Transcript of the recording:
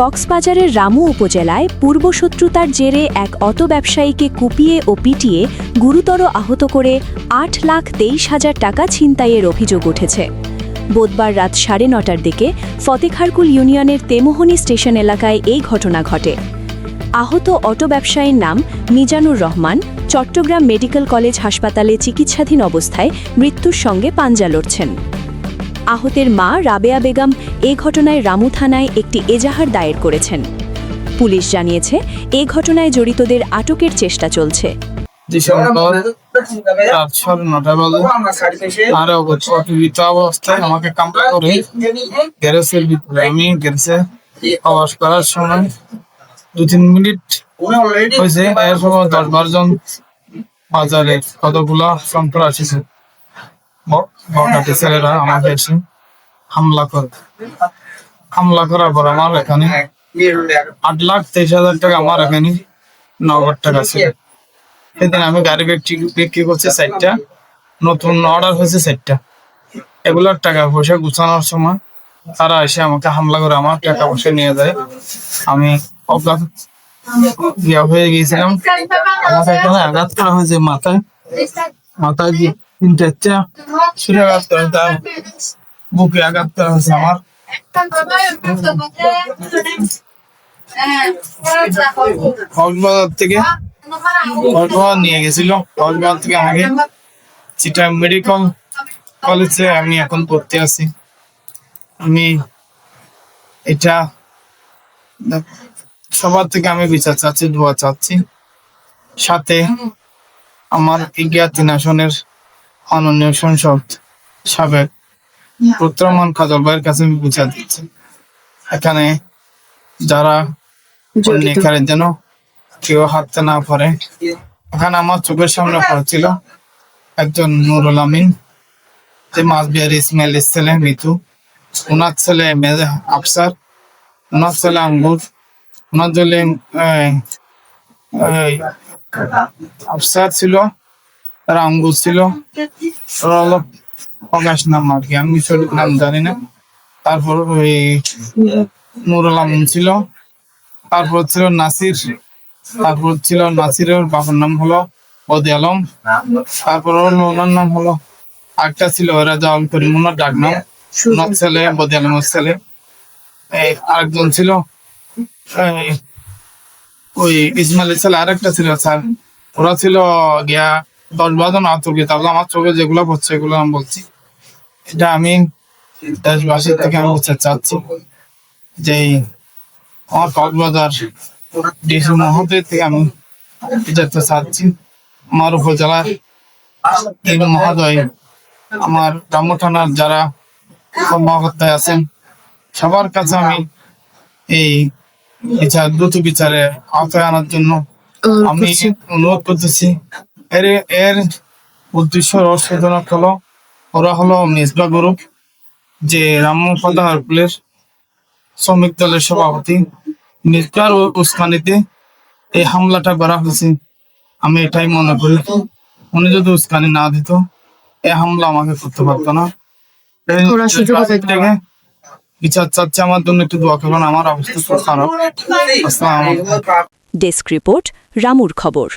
কক্সবাজারের রামু উপজেলায় পূর্বশত্রুতার জেরে এক অটো ব্যবসায়ীকে কুপিয়ে ও পিটিয়ে গুরুতর আহত করে আট লাখ তেইশ হাজার টাকা ছিনতাইয়ের অভিযোগ উঠেছে। বুধবার রাত সাড়ে নটার দিকে ফতেখারকুল ইউনিয়নের তেমোহনী স্টেশন এলাকায় এই ঘটনা ঘটে। আহত অটো ব্যবসায়ীর নাম মিজানুর রহমান চট্টগ্রাম মেডিকেল কলেজ হাসপাতালে চিকিৎসাধীন অবস্থায় মৃত্যুর সঙ্গে পাঞ্জা লড়ছেন। আহতের মা রাবেয়া বেগম এ ঘটনায় রামু থানায় একটি এজাহার দায়ের করেছেন। পুলিশ জানিয়েছে এ ঘটনায় জড়িতদের আটকের চেষ্টা চলছে। ডিসেম্বর রাত সাড়ে নটা বাজে আর অপরিচিত অবস্থায় আমাকে কামড়া করে গ্যারেজের ভিতরে আমি গ্যারেজে প্রবাস করার সময় দু তিন মিনিট হয়েছে এর সময় দশ বারো জন বাজারে কতগুলা সন্ত্রাসী। ছেলেরা আমাকে এসে হামলা করে। হামলা করার পর আমার এখানে আট লাখ তেইশ হাজার টাকা আমার এখানে নগদ টাকা ছিল। সেদিন আমি গাড়ি বিক্রি বিক্রি করছি চারটা, নতুন অর্ডার হয়েছে চারটা। এগুলোর টাকা পয়সা গুছানোর সময় তারা এসে আমাকে হামলা করে আমার টাকা পয়সা নিয়ে যায়। আমি অজ্ঞাত ইয়া হয়ে গিয়েছিলাম। আমাকে আঘাত করা হয়েছে মাথায়। মাথায় ছুটে হয়েছে আর বুকে আঘাত হয়েছে আমার কক্সবাজার থেকে কক্সবাজার নিয়ে গেছিল কক্সবাজার থেকে আমাকে চিটা মেডিকেল কলেজে আমি এখন পড়তে আছি আমি এটা সবার থেকে আমি বিচার চাচ্ছি দোয়া চাচ্ছি সাথে আমার ইজ্ঞাতিন আসনের মাননীয় সংসদ সাবেক পুত্রমান কাজল ভাইয়ের কাছে আমি বিচার দিচ্ছি। এখানে যারা এখানে যেন কেউ হাঁটতে না পারে। এখানে আমার চোখের সামনে পড়েছিল একজন নুরুল আমিন যে মাছ বিহার ইসমাইলের ছেলে মিতু। ওনার ছেলে মেজে আফসার ওনার ছেলে আঙ্গুর ওনার ছেলে আফসার ছিল। তার আঙ্গুর ছিল। হলো প্রকাশ নাম আর কি, আমি সঠিক নাম জানি না। তারপর ওই নুরুল আমিন ছিল। তারপর ছিল নাসির। তারপর ছিল নাসিরের বাবার নাম হলো ওদি আলম। তারপর ওনার নাম হলো একটা ছিল রাজা আল করিম ওনার ডাক নাম। ওনার ছেলে বদি আলমের ছেলে। আরেকজন ছিল ওই ইসমাইলের ছেলে আরেকটা ছিল, স্যার। ওরা ছিল গিয়া দশ বারো জন আতঙ্কিত। তাহলে আমার চোখে যেগুলো পড়ছে এগুলো আমি বলছি। এটা আমি দেশবাসীর থেকে আমি বুঝতে চাচ্ছি যে আমার কক্সবাজার ডিসি মহোদয় থেকে আমি যেতে চাচ্ছি। আমার উপজেলার তিন মহোদয় আমার গ্রাম্য থানার যারা কর্মকর্তায় আছেন সবার কাছে আমি এই বিচার দ্রুত বিচারে আওতায় আনার জন্য আমি অনুরোধ করতেছি। এর এর উদ্দেশ্য রহস্যজনক হলো ওরা হলো মিসবা গ্রুপ যে রামপদা হারকুলের শ্রমিক দলের সভাপতি ও উস্কানিতে এই হামলাটা করা হয়েছে আমি এটাই মনে করি উনি যদি উস্কানি না দিত এই হামলা আমাকে করতে পারতো না বিচার চাচ্ছে আমার জন্য একটু দোয়া করবেন আমার অবস্থা খুব খারাপ ডেস্ক রিপোর্ট রামুর খবর